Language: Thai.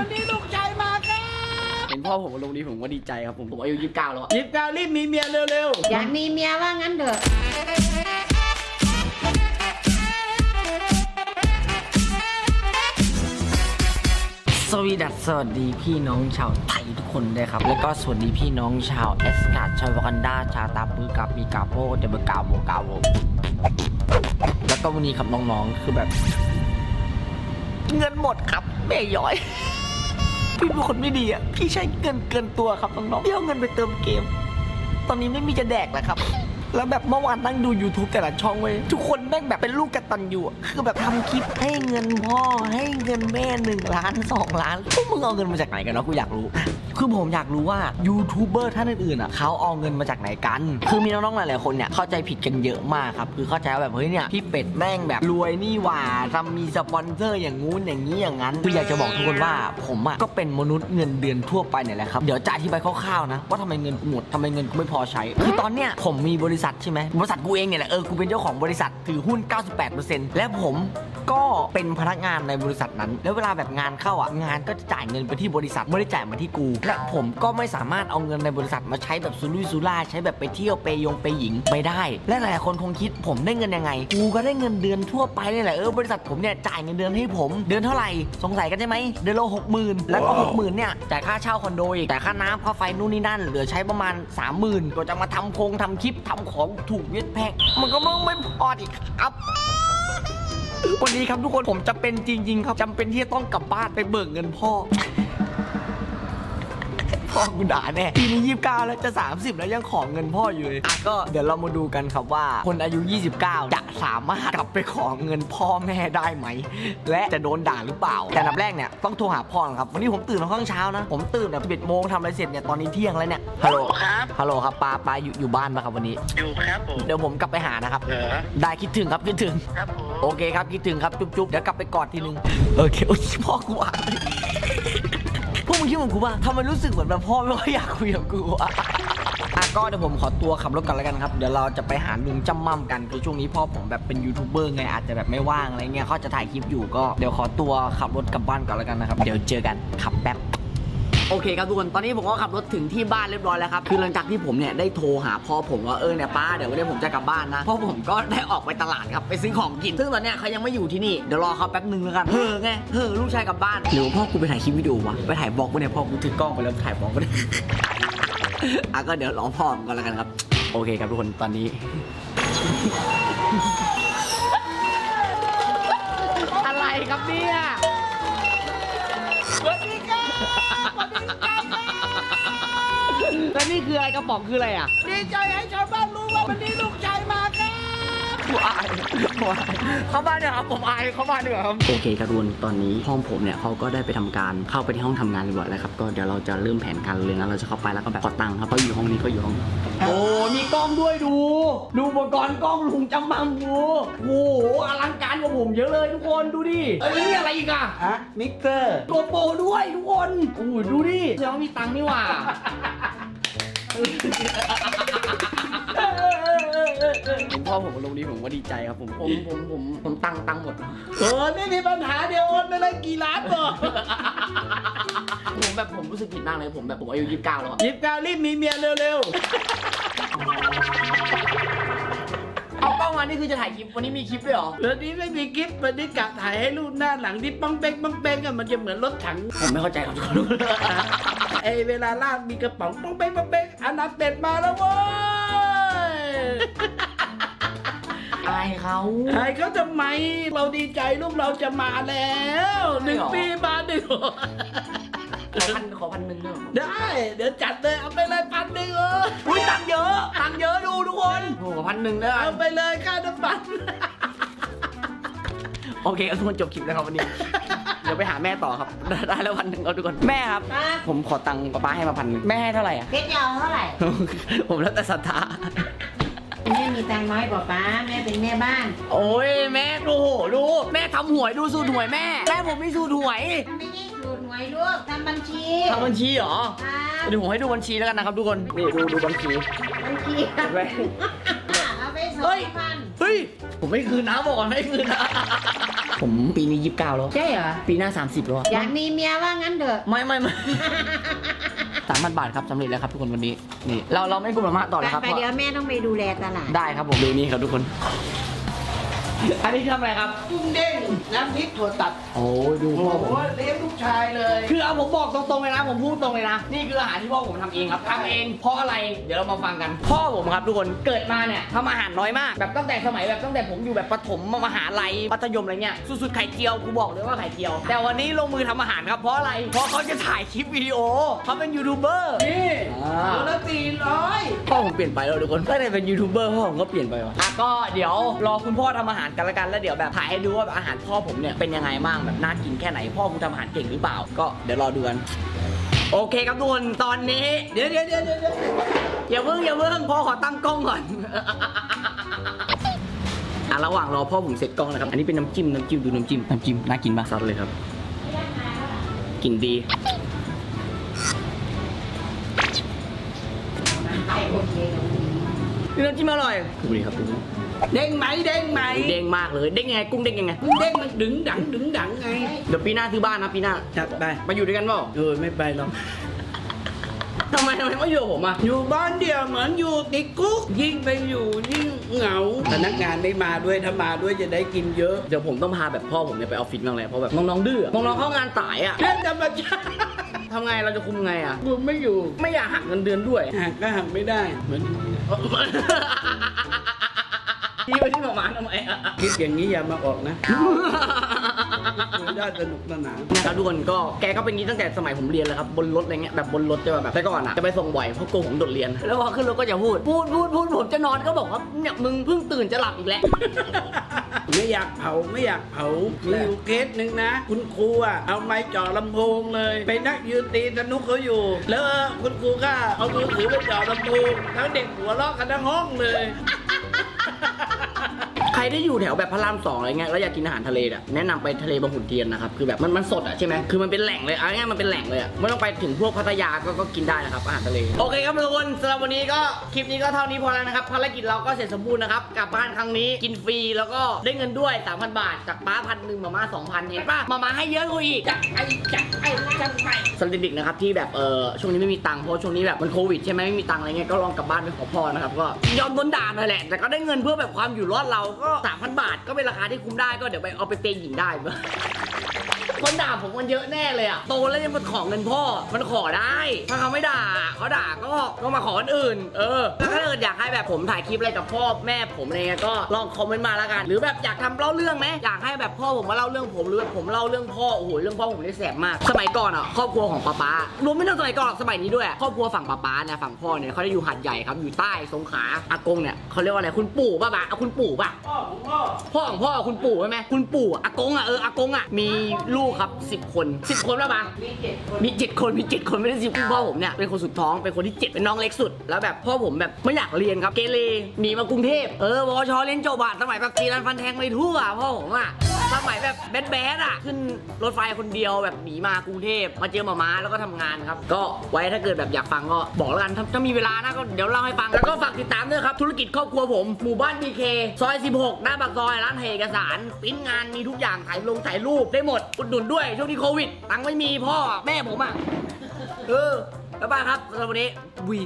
วันนี้ลูกชายมาครับเห็นพ่อผมมาลงนี้ผมก็ดีใจครับผมผมอายุ29แล้วอะหยิบกาวรีบมีเมียเร็วอยากมีเมียว่างั้นเถอะ สวีดัสสวัสดีพี่น้องชาวไทยทุกคนด้วยครับ แล้วก็สวัสดีพี่น้องชาวเอสกาดชาววากันดาชาวตาปือกาปีกาโปเดบกาโบกาโบแล้วก็วันนี้ครับน้องๆคือแบบ เงินหมดครับแม่ย้อย พี่เป็นคนไม่ดีอะ พี่ใช้เงินเกินตัวครับน้องๆพี่ยวเงินไปเติมเกม ตอนนี้ไม่มีจะแดกแล้วครับ แล้วแบบเมื่อวานนั่งดู YouTube แต่ละช่องเว้ยทุกคนแม่งแบบเป็นลูกกตันอยู่อะคือแบบทำคลิปให้เงินพ่อให้เงินแม่หนึ่งล้านสองล้านพวกมึงเอาเงินมาจากไหนกันเนาะกูอยากรู้คือผมอยากรู้ว่ายูทูบเบอร์ท่านอื่นๆอะเขาเอาเงินมาจากไหนกัน คือมีน้องๆหลายๆคนเนี่ยเข้าใจผิดกันเยอะมากครับ คือเข้าใจว่าแบบเฮ้ยเนี่ยพี่เป็ดแม่งแบบรวยนี่หว่าทำมีสปอนเซอร์อย่างงู้นอย่างนี้อย่างนั้น คืออยากจะบอกทุกคนว่าผมอะก็เป็นมนุษย์เงินเดือนทั่วไปเนี่ยแหละครับ เดี๋ยวจะอธิบายคร่าวๆนะว่าทำไมเงินกูหมดทำไมเงินกูไม่พอใช้ คือตอนเนี้ยผมมีบริษัทใช่ไหมบริษัทกูเองเนี่ยแหละเออกูเป็นเจ้าของบริษัทถือหุ้น 98%และผมก็เป็นพนักงานในบริษัทนั้น แล้วเวลาแบบงานเข้าอะงานก็จะจ่ายเงินไปที่บริษัทไม่ได้จ่ายมาที่กู และผมก็ไม่สามารถเอาเงินในบริษัทมาใช้แบบซุรุ่ยซุร่ายใช้แบบไปเที่ยวไปยงไปหญิงไม่ได้ และหลายๆคนคงคิดผมได้เงินยังไง กูก็ได้เงินเดือนทั่วไปนี่แหละเออบริษัทผมเนี่ยจ่ายเงินเดือนให้ผม เดือนเท่าไหร่สงสัยกันใช่ไหมเดือนละหกหมื่นแล้วก็หกหมื่นเนี่ยจ่ายค่าเช่าคอนโดอีกจ่ายค่าน้ำค่าไฟนู่นนี่นั่นเหลือใช้ประมาณสามหมื่นก็จะมาทำโครงทำคลิปทำของถูกเวทแพกมันก็มึงไม่พออีกครับ วันนี้ครับทุกคนผมจะเป็นจริง ๆ ครับจำเป็นที่จะต้องกลับบ้านไปเบิกเงินพ่อ พ่อกูด่าแน่ปีนี้ยี่สิบเก้าแล้วจะ 30 แล้วยังขอเงินพ่ออยู่เลยอะก็เดี๋ยวเรามาดูกันครับว่า คนอายุ 29 จะสามารถกลับไปขอเงินพ่อแม่ได้ไหม และจะโดนด่าหรือเปล่า แต่อันดับแรกเนี่ยต้องโทรหาพ่อก่อนครับวันนี้ผมตื่นมาข้างเช้านะ ผมตื่นแบบ11โมงทำอะไรเสร็จเนี่ยตอนนี้เที่ยงแล้วเนี่ยฮัลโหลครับ ฮัลโหลครับปาปาอยู่อยู่บ้านปะครับวันนี้ อยู่ครับผม เดี๋ยวผมกลับไปหานะครับ เหรอได้คิดถึงครับคิดถึง ครับผม โอเคครับคิดถึงครับจุ๊บจุ๊บเดี๋ยวกลับไปกอดทีนึงโอเคโอ้ยพ่อกูอ่านพวกมึ งคิดเหมือนกูป่ะทำไมรู้สึกเหมือนแบบพ่อไม่ค่อยอยากคุยกับกูอะอะก็เดี๋ยวผมขอตัวขับรถกันแล้วกันครับ เดี๋ยวเราจะไปหาลุงจำมั่มกันคือช่วงนี้พ่อผมแบบเป็นยูทูบเบอร์ไงอาจจะแบบไม่ว่างอะไรเงี้ยเขาจะถ่ายคลิปอยู่ก็เดี๋ยวขอตัวขับรถกลับบ้านก่อนแล้วกันนะครับ เดี๋ยวเจอกันขับแป๊บ โอเคครับทุกคนตอนนี้ผมก็ขับรถถึงที่บ้านเรียบร้อยแล้วครับคือหลังจากที่ผมเนี่ยได้โทรหาพ่อผมว่าเออเนี่ยป้าเดี๋ยววันนี้ผมจะกลับบ้านนะพ่อผมก็ได้ออกไปตลาดครับไปซื้อของกิน ซึ่งตอนเนี้ยเขายังไม่อยู่ที่นี่เดี๋ยวรอเขาแป๊บนึงแล้วกันเฮ้อไงเฮ้อลูกชายกลับบ้านหรือว่าพ่อกูไปถ่ายคลิปวิดีโอวะไปถ่ายบล็อกวะเนี่ยพ่อกูถือกล้องไปแล้วถ่ายบล็อกไปเลยอะก็เดี๋ยวรอพ่อผมก่อนแล้วกันครับ โอเคครับทุกคนตอนนี้ อะไรครับเนี่ย แล้วนี่คืออะไรกระป๋องคืออะไรอะ ดีใจให้ชาวบ้านรู้ว่าวันนี้ลูกชาย อายผมอายเข้าบ้านเนี่ยครับผมอายเข้าบ้านดีกว่าครับโอเคครับทุกคนตอนนี้ห้องผมเนี่ยเขาก็ได้ไปทำการเข้าไปที่ห้องทำงานเรียบร้อยแล้วครับก็เดี๋ยวเราจะเริ่มแผนการเลยนะเราจะเข้าไปแล้วก็แบบขอตังค์ครับเพราะอยู่ห้องนี้ก็อยู่ห้องโอ้มีกล้องด้วยดู ดูอุปกรณ์กล้องลุงจำบังดูโอ้โหอลังการกว่าผมเยอะเลยทุกคนดูดิเอ้ยแล้วนี่อะไรอีกอะฮะมิกเซอร์ตัวโปรด้วยทุกคนโอ้โหดูดิแสดงว่ามีตังค์นี่หว่า ผมพ่อผมมาลงนี้ผมก็ดีใจครับผมผมผมผมผมตังตังหมดเออไม่มีปัญหาเดียวโอนไปเลยกี่ล้านบอกผมแบบผมรู้สึกผิดมากเลยผมแบบผมอายุยี่สิบเก้าแล้วอะหยิบกาวรีบมีเมียเร็วเอากล้องมานี่คือจะถ่ายคลิปวันนี้มีคลิปด้วยเหรอ ๆวันนี้ไม่มีคลิปวันนี้กะถ่ายให้รูปหน้าหลังที่ป้องเป้งป้องเป้งอะมันจะเหมือนรถถัง ผมไม่เข้าใจครับทุกคน ไอเวลาลากมีกระป๋องป้องเป้งป้องเป้งอันนับเป็ดมาแล้วเว้ย อายเขาไอ้เขาทำไมเราดีใจลูกเราจะมาแล้วหนึ่งใช่หรอปีมาหนึ่งขอพันขอพันหนึ่งด้วยเหรอได้ เดี๋ยวจัดเลยเอาไปเลยพันหนึ่งเอออุ้ยตังค์เยอะตังค์เยอะดูทุกคนโอ้โหพันหนึ่งด้วยเอาไปเลยค่าน้ำมันโอเคครับทุกคนจบคลิปแล้วครับวันนี้ เดี๋ยวไปหาแม่ต่อครับ ได้แล้วพันหนึ่งเอาทุกคนแม่ครับครับ ผมขอตังค์ป้าให้มาพันหนึ่งแม่ให้เท่าไหร่อะเพชรจะเอาเท่าไหร่ ผมแล้วแต่ศรัทธา แม่มีตังค์น้อยกว่าป้า แม่เป็นแม่บ้าน โอ้ยแม่ดูโหดู แม่ทำหวยดูสูตรหวยแม่ แม่ผมไม่สูตรหวยไม่ใช่สูตรหวยลูกทำบัญชีทำบัญชีเหรอครับเดี๋ยวผมให้ดูบัญชีแล้วกันนะครับทุกคนนี่ดูดูบัญชี บัญชีเห็นไหม เอาไปสอเฮ้ย งพันเฮ้ยผมไม่คืนนะบอกก่อนไม่คืนนะผมปีนี้ยี่สิบเก้าแล้ว ใช่เหรอ ปีหน้า 30แล้วอะอยากมีเมียว่างั้นเถอะ ไม่ไม่ไม่ สามพันบาทครับสำเร็จแล้วครับทุกคนวันนี้นี่เราเราไม่กลุ่มละมาต่อไปแล้วครับไปเพราะเดี๋ยวแม่ต้องไปดูแลตลาดได้ครับผมดูนี่ครับทุกคน อันนี้ทำอะไรครับ กุ้งเด้งน้ำพริกถั่วตัดโอ้ยดูโอ้พ่อโหผม เลี้ยงลูกชายเลยคือเอาผมบอกตรงๆเลยนะ ผมพูดตรงเลยนะ นี่คืออาหารที่พ่อผมทำเองครับทำเองเพราะอะไรเดี๋ยวเรามาฟังกัน พ่อผมครับทุกคนเกิดมาเนี่ยทำอาหารน้อยมาก แบบตั้งแต่สมัยแบบตั้งแต่ผมอยู่แบบประถมมหาลัยมัธยมอะไรเงี้ยสุดๆไข่เจียวกูบอกเลยว่าไข่เจียว แต่วันนี้ลงมือทำอาหารครับเพราะอะไรเพราะเขาจะถ่ายคลิปวิดีโอเขาเป็นยูทูบเบอร์นี่อ่าตัวละสี่ร้อยพ่อผมเปลี่ยนไปแล้วทุกคนตั้งแต่เป็นยูทูบเบอร์พ่อผมก็เปลี่ยนไปว่ะอะก็เดี๋ยวรอคุณพ่อทำอาหารกันละกันแล้วเดี๋ยวแบบถ่ายให้ดูว่าอาหารพ่อผมเนี่ยเป็นยังไงบ้างแบบน่ากินแค่ไหนพ่อผมทำอาหารเก่งหรือเปล่า ก็เดี๋ยวรอดูกันโอเคครับทุกคนตอนนี้เดี๋ยวเดี๋ยวเดี๋ยวเดี๋ยวเดี๋ยวอย่าเพิ่งอย่าเพิ่งพ่อขอตั้งกล้องก่อนอะระหว่างรอพ่อผมเสร็จกล้องนะครับ อันนี้เป็นน้ำจิ้มน้ำจิ้มดูน้ำจิ้มน้ำจิ้มน่ากินมากซัดเลยครับกลิ่นดีนี่น้ำจิ้มอร่อยดูดิครับดูดิ เด้งไหมเด้งไหมเด้งมากเลยเด้งยังไงกุ้งเด้งยังไงกุ้งเด้งมันดึงดังดึงดังไงเดี๋ยวปีหน้าซื้อบ้านนะปีหน้าจัดไปมาอยู่ด้วยกันเปล่าเออไม่ไปหรอกทำไมทำไมไม่อยู่กับผมอะอยู่บ้านเดียวเหมือนอยู่ติดคุกยิ่งไปอยู่ยิ่งเหงาพนักงานไม่มาด้วยถ้ามาด้วยจะได้กินเยอะเดี๋ยวผมต้องพาแบบพ่อผมเนี่ยไปออฟฟิศบ้างเลยเพราะแบบน้องๆดื้ออะน้องๆเข้างานสายอะเรื่องธรรมชาติทำไงเราจะคุมไงอะกูไม่อยู่ไม่อยากหักเงินเดือนด้วยหักก็หักไม่ได้เหมือน พี่ไปที่หมอมาทำไมอะคิดอย่างนี้อย่ามาออกนะคุยได้สนุกสนานนะครับทุกคนก็แกก็เป็นอย่างนี้ตั้งแต่สมัยผมเรียนเลยครับบนรถอะไรเงี้ยแบบบนรถจะแบบแต่ก่อนอะจะไปส่งบ่อยเพราะกลัวผมโดดเรียน แล้วพอขึ้นรถก็จะพูดพูดพูดพูดผมจะนอนก็บอกว่าเนี่ยมึงเพิ่งตื่นจะหลับอีกแล้วไม่อยากเผาไม่อยากเผามีอยู่เคสหนึ่งนะ คุณครูอะเอาไม้จ่อลำโพงเลย ไปนั่งยืนตีสนุกเขาอยู่ แล้วคุณครูก็เอามือถือไปจ่อลำโพงแล้วเด็กหัวเราะกันทั้งห้องเลยใคร ได้อยู่แถวแบบพระรามสองอะไรเงี้ยแล้วอยากกินอาหารทะเลอะแนะนำไปทะเลบางขุนเทียนนะครับคือแบบมันมันสดอะใช่ไหมคือมันเป็นแหล่งเลยเอาง่ายๆมันเป็นแหล่งเลยอะไม่ต้องไปถึงพวกพัทยาก็ก็กินได้นะครับอาหารทะเลโอเคครับทุกคนสำหรับวันนี้ก็คลิปนี้ก็เท่านี้พอแล้วนะครับภารกิจเราก็เสร็จสมบูรณ์นะครับกลับบ้านครั้งนี้กินฟรีแล้วก็ได้เงินด้วย 3,000 บาท จากป้าพันหนึ่งมาม่าสองพันเห็นป่ะมาม่าให้เยอะกว่าอีกจัดไอจัดไอจัดไปสำหรับเด็กๆนะครับที่แบบเออช่วงนี้ไม่มีตังค์เพราะช่วงนี้แบบมันโควิดใช่ไหมไม่มีตังค์อะไรเงี้ยก็ลองกลับบ้านไปขอพรนะครับก็ยอมโดนด่าหน่อยแหละแต่ก็ได้เงินเพื่อแบบความอยู่รอดเราก็3,000 บาทก็เป็นราคาที่คุ้มได้ก็เดี๋ยวไปเอาไปเปย์หญิงได้ คนด่าผมมันเยอะแน่เลยอะโตแล้วยังมาขอเงินพ่อ มันขอได้ ถ้าเขาไม่ด่าเขาด่าก็ก็มาขอคนอื่น เออแล้วถ้าเกิดอยากให้แบบผมถ่ายคลิปอะไรกับพ่อแม่ผมอะไรเงี้ยก็ลองคอมเมนต์มาแล้วกัน หรือแบบอยากทำเล่าเรื่องไหมอยากให้แบบพ่อผมมาเล่าเรื่องผมหรือแบบผมเล่าเรื่องพ่อโอ้โหเรื่องพ่อผมได้แสบมาก สมัยก่อนอะครอบครัวของป้าป๊ารวมไม่ต้องสมัยก่อนหรอกสมัยนี้ด้วยครอบครัวฝั่งป้าป๊าเนี่ยฝั่งพ่อเนี่ยเขาได้อยู่หาดใหญ่ครับอยู่ใต้สงขลาอากงเนี่ยเขาเรียกว่าอะไรคุณปู่ป่ะบะเอาคุณปู่ป่ะพ่อของพ่อพ่อของพ่อคุณปู่ใช่ไหมคุณปู่อากงอะเอออากงอะมีลูกครับสิบคนสิบคนแล้วปะมีเจ็ดคนมีเจ็ดคนมีเจ็ดคนไม่ได้สิบพ่อผมเนี่ยเป็นคนสุดท้องเป็นคนที่เจ็ดเป็นน้องเล็กสุด แล้วแบบพ่อผมแบบไม่อยากเรียนครับเกเรหนีมากรุงเทพเออวชเรียนจบอะสมัยแบบตีรันฟันแทงไปทั่วพ่อผมอะ สมัยแบบแบดแบดอะขึ้นรถไฟคนเดียวแบบหนีมากรุงเทพมาเจอหมาม้าแล้วก็ทำงานครับ ก็ไว้ถ้าเกิดแบบอยากฟังก็บอกแล้วกันถ้าถ้ามีเวลานะก็เดี๋ยวเล่าให้ฟัง แล้วก็ฝากติดตามด้วยครับ ธุรกิจครอบครัวผม หมู่บ้านบีเคซอย 16 หน้าปากซอยร้านเอกสารปริ้นงานมีทุกอย่างถ่ายลงถ่ายรูปได้หมดอุดหนุนด้วยช่วงนี้โควิดตังค์ไม่มีพ่อแม่ผมอะเออแล้วบาครับสำหรับวันนี้วี